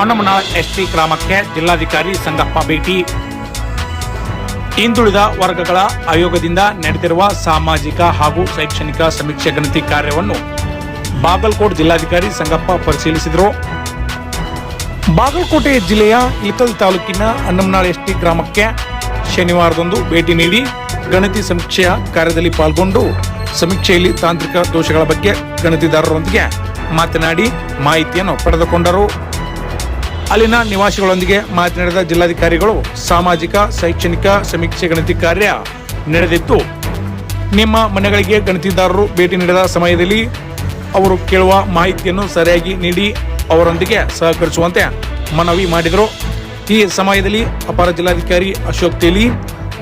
ಅನ್ನಮನಾಳ ST ಗ್ರಾಮಕ್ಕೆ ಜಿಲ್ಲಾಧಿಕಾರಿ ಸಂಗಪ್ಪ ಭೇಟಿ. ಹಿಂದುಳಿದ ವರ್ಗಗಳ ಆಯೋಗದಿಂದ ನಡೆದಿರುವ ಸಾಮಾಜಿಕ ಹಾಗೂ ಶೈಕ್ಷಣಿಕ ಸಮೀಕ್ಷೆ ಗಣತಿ ಕಾರ್ಯವನ್ನು ಬಾಗಲಕೋಟ್ ಜಿಲ್ಲಾಧಿಕಾರಿ ಸಂಗಪ್ಪ ಪರಿಶೀಲಿಸಿದರು. ಬಾಗಲಕೋಟೆ ಜಿಲ್ಲೆಯ ಇಳಕಲ್ ತಾಲೂಕಿನ ಅನ್ನಮನಾಳ್ ಎಸ್ಟಿ ಗ್ರಾಮಕ್ಕೆ ಶನಿವಾರದಂದು ಭೇಟಿ ನೀಡಿ ಗಣತಿ ಸಮೀಕ್ಷೆಯ ಕಾರ್ಯದಲ್ಲಿ ಪಾಲ್ಗೊಂಡು ಸಮೀಕ್ಷೆಯಲ್ಲಿ ತಾಂತ್ರಿಕ ದೋಷಗಳ ಬಗ್ಗೆ ಗಣತಿದಾರರೊಂದಿಗೆ ಮಾತನಾಡಿ ಮಾಹಿತಿಯನ್ನು ಪಡೆದುಕೊಂಡರು. ಅಲ್ಲಿನ ನಿವಾಸಿಗಳೊಂದಿಗೆ ಮಾತನಾಡಿದ ಜಿಲ್ಲಾಧಿಕಾರಿಗಳು, ಸಾಮಾಜಿಕ, ಶೈಕ್ಷಣಿಕ ಸಮೀಕ್ಷೆ ಗಣತಿ ಕಾರ್ಯ ನಡೆದಿತ್ತು. ನಿಮ್ಮ ಮನೆಗಳಿಗೆ ಗಣತಿದಾರರು ಭೇಟಿ ನೀಡಿದ ಸಮಯದಲ್ಲಿ ಅವರು ಕೇಳುವ ಮಾಹಿತಿಯನ್ನು ಸರಿಯಾಗಿ ನೀಡಿ ಅವರೊಂದಿಗೆ ಸಹಕರಿಸುವಂತೆ ಮನವಿ ಮಾಡಿದರು. ಈ ಸಮಯದಲ್ಲಿ ಅಪರ ಜಿಲ್ಲಾಧಿಕಾರಿ ಅಶೋಕ್ ತೇಲಿ,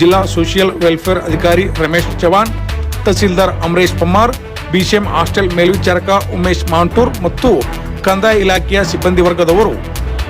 ಜಿಲ್ಲಾ ಸೋಷಿಯಲ್ ವೆಲ್ಫೇರ್ ಅಧಿಕಾರಿ ರಮೇಶ್ ಚವಾಣ್ ತಹಸೀಲ್ದಾರ್ ಅಮರೇಶ್ ಪಮ್ಮಾರ್, ಬಿಸಿಎಂ ಹಾಸ್ಟೆಲ್ ಮೇಲ್ವಿಚಾರಕ ಉಮೇಶ್ ಮಾಂಟೂರ್ ಮತ್ತು ಕಂದಾಯ ಇಲಾಖೆಯ ಸಿಬ್ಬಂದಿ ವರ್ಗದವರು